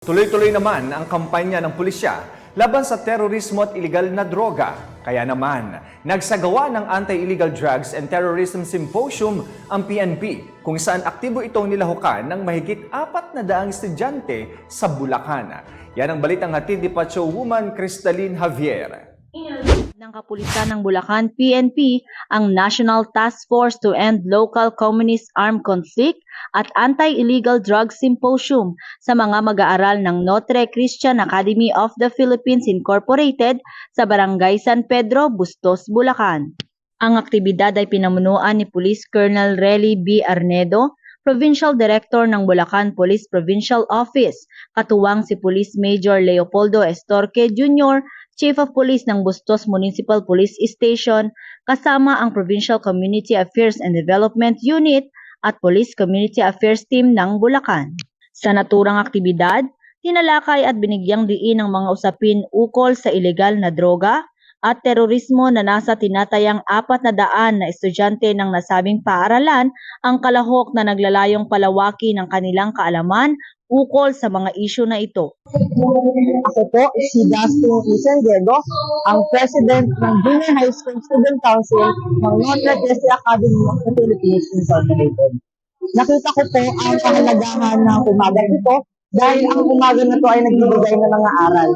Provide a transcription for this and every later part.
Tuloy-tuloy naman ang kampanya ng pulisya laban sa terorismo at iligal na droga. Kaya naman, nagsagawa ng Anti-Illegal Drugs and Terrorism Symposium ang PNP kung saan aktibo itong nilahukan ng mahigit apat na daang estudyante sa Bulacan. Yan ang balitang hatid ni Pacho Woman Cristalline Javier. Ng Kapulisan ng Bulacan PNP ang National Task Force to End Local Communist Armed Conflict at Anti-Illegal Drug Symposium sa mga mag-aaral ng Notre Christian Academy of the Philippines Incorporated sa Barangay San Pedro, Bustos, Bulacan. Ang aktibidad ay pinamunuan ni Police Colonel Relly B. Arnedo, Provincial Director ng Bulacan Police Provincial Office, katuwang si Police Major Leopoldo Estorque Jr., Chief of Police ng Bustos Municipal Police Station, kasama ang Provincial Community Affairs and Development Unit at Police Community Affairs Team ng Bulacan. Sa naturang aktibidad, tinalakay at binigyang diin ang mga usapin ukol sa ilegal na droga at terorismo na nasa tinatayang apat na daan na estudyante ng nasabing paaralan ang kalahok na naglalayong palawaki ng kanilang kaalaman ukol sa mga isyu na ito. Ako po si Dustin Isen Diego, ang President ng Junior High School Student Council ng Notre Dame Academy of the Philippines Incorporated. Nakita ko po ang kahalagahan ng umaga ito dahil ang umaga na ito ay nagbibigay ng mga aral.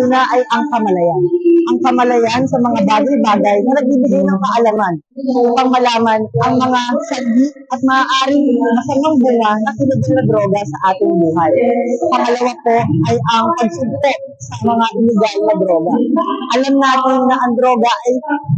Una ay ang kamalayan. Ang kamalayan sa mga bagay-bagay na nagbibigay ng kaalaman upang malaman ang mga sanhi at maaaring masamang bunga na sinugal na droga sa ating buhay. Pangalawa po ay ang pagsugpo sa mga illegal na droga. Alam natin na ang droga ay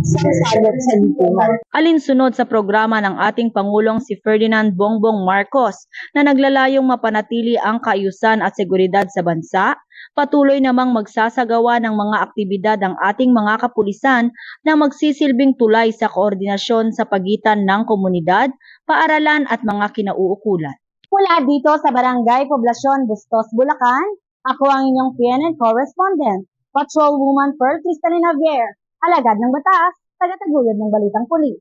sinasagot sa lipunan. Alinsunod sa programa ng ating Pangulong si Ferdinand Bongbong Marcos na naglalayong mapanatili ang kaayusan at seguridad sa bansa, patuloy namang magsasagawa ng mga aktibidad ang ating mga kapulisan na magsisilbing tulay sa koordinasyon sa pagitan ng komunidad, paaralan at mga kinauukulan. Mula dito sa Barangay Poblasyon, Bustos, Bulacan, ako ang inyong PNN correspondent, Patrolwoman Pearl Cristalina Javier, alagad ng batas, tagataguyod ng Balitang Pulis.